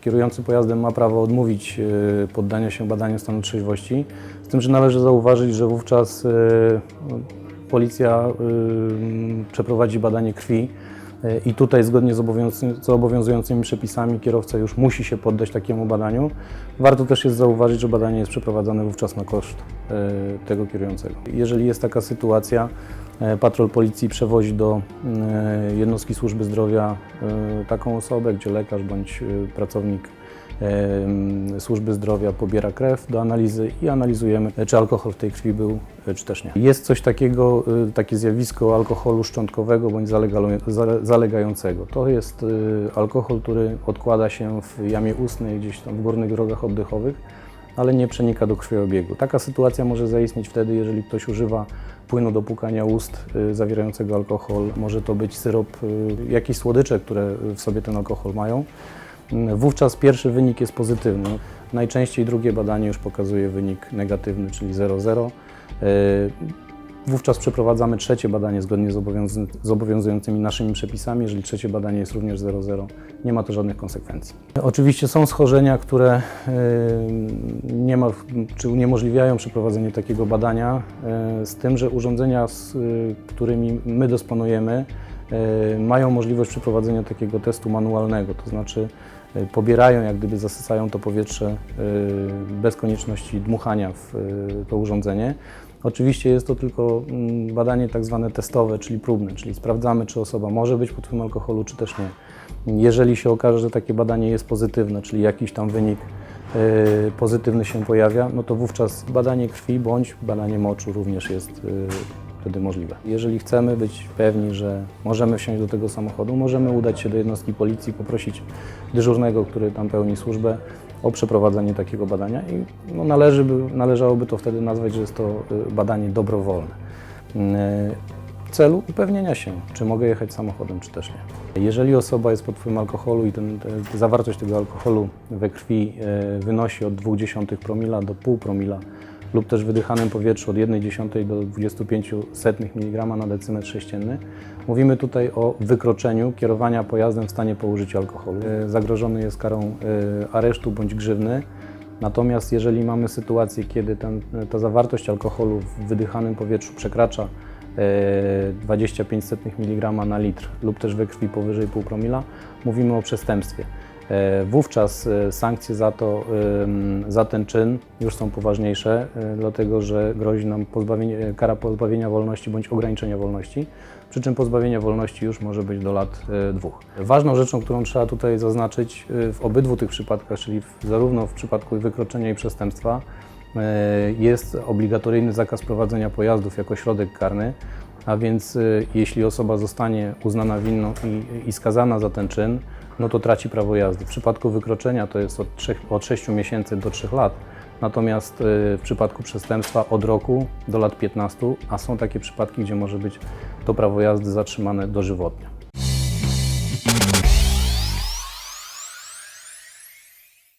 Kierujący pojazdem ma prawo odmówić e, poddania się badaniu stanu trzeźwości, z tym, że należy zauważyć, że wówczas e, policja e, przeprowadzi badanie krwi i tutaj zgodnie z, obowiązujący- z obowiązującymi przepisami kierowca już musi się poddać takiemu badaniu. Warto też jest zauważyć, że badanie jest przeprowadzane wówczas na koszt e, tego kierującego. Jeżeli jest taka sytuacja, e, patrol policji przewozi do e, jednostki służby zdrowia e, taką osobę, gdzie lekarz bądź e, pracownik e, służby zdrowia pobiera krew do analizy i analizujemy, czy alkohol w tej krwi był, e, czy też nie. Jest coś takiego, e, takie zjawisko alkoholu szczątkowego bądź zalegającego. To jest e, alkohol, który odkłada się w jamie ustnej, gdzieś tam w górnych drogach oddechowych, ale nie przenika do krwiobiegu. Taka sytuacja może zaistnieć wtedy, jeżeli ktoś używa płynu do płukania ust zawierającego alkohol. Może to być syrop, jakieś słodycze, które w sobie ten alkohol mają. Wówczas pierwszy wynik jest pozytywny. Najczęściej drugie badanie już pokazuje wynik negatywny, czyli 0,0. Y, Wówczas przeprowadzamy trzecie badanie zgodnie z, obowiązu- z obowiązującymi naszymi przepisami. Jeżeli trzecie badanie jest również 0,0, nie ma to żadnych konsekwencji. Oczywiście są schorzenia, które y, nie ma, czy uniemożliwiają przeprowadzenie takiego badania, y, z tym, że urządzenia, z którymi my dysponujemy, mają możliwość przeprowadzenia takiego testu manualnego, to znaczy pobierają, jak gdyby zasysają to powietrze y, bez konieczności dmuchania w y, to urządzenie. Oczywiście jest to tylko mm, badanie tak zwane testowe, czyli próbne, czyli sprawdzamy, czy osoba może być pod wpływem alkoholu, czy też nie. Jeżeli się okaże, że takie badanie jest pozytywne, czyli jakiś tam wynik y, pozytywny się pojawia, no to wówczas badanie krwi bądź badanie moczu również jest y, wtedy możliwe. Jeżeli chcemy być pewni, że możemy wsiąść do tego samochodu, możemy udać się do jednostki policji, poprosić dyżurnego, który tam pełni służbę, o przeprowadzenie takiego badania i no, należy by, należałoby to wtedy nazwać, że jest to y, badanie dobrowolne. Y, W celu upewnienia się, czy mogę jechać samochodem, czy też nie. Jeżeli osoba jest pod wpływem alkoholu i ten, te, zawartość tego alkoholu we krwi y, wynosi od 0,2 promila do 0,5 promila lub też wydychanym powietrzu od 1,1 do 25 setnych mg na decymetr sześcienny. Mówimy tutaj o wykroczeniu kierowania pojazdem w stanie po użyciu alkoholu. E, Zagrożony jest karą e, aresztu bądź grzywny. Natomiast jeżeli mamy sytuację, kiedy ten, ta zawartość alkoholu w wydychanym powietrzu przekracza e, 25 setnych mg na litr lub też we krwi powyżej 0,5 promila, mówimy o przestępstwie. E, Wówczas e, sankcje za, to, za ten czyn już są poważniejsze, e, dlatego że grozi nam pozbawienie, kara pozbawienia wolności bądź ograniczenia wolności, przy czym pozbawienie wolności już może być do lat dwóch. Ważną rzeczą, którą trzeba tutaj zaznaczyć w obydwu tych przypadkach, czyli zarówno w przypadku wykroczenia i przestępstwa, jest obligatoryjny zakaz prowadzenia pojazdów jako środek karny, a więc y, jeśli osoba zostanie uznana winną i, i skazana za ten czyn, no to traci prawo jazdy. W przypadku wykroczenia to jest od, trzech, od 6 miesięcy do 3 lat, natomiast y, w przypadku przestępstwa od roku do lat 15, a są takie przypadki, gdzie może być to prawo jazdy zatrzymane dożywotnio.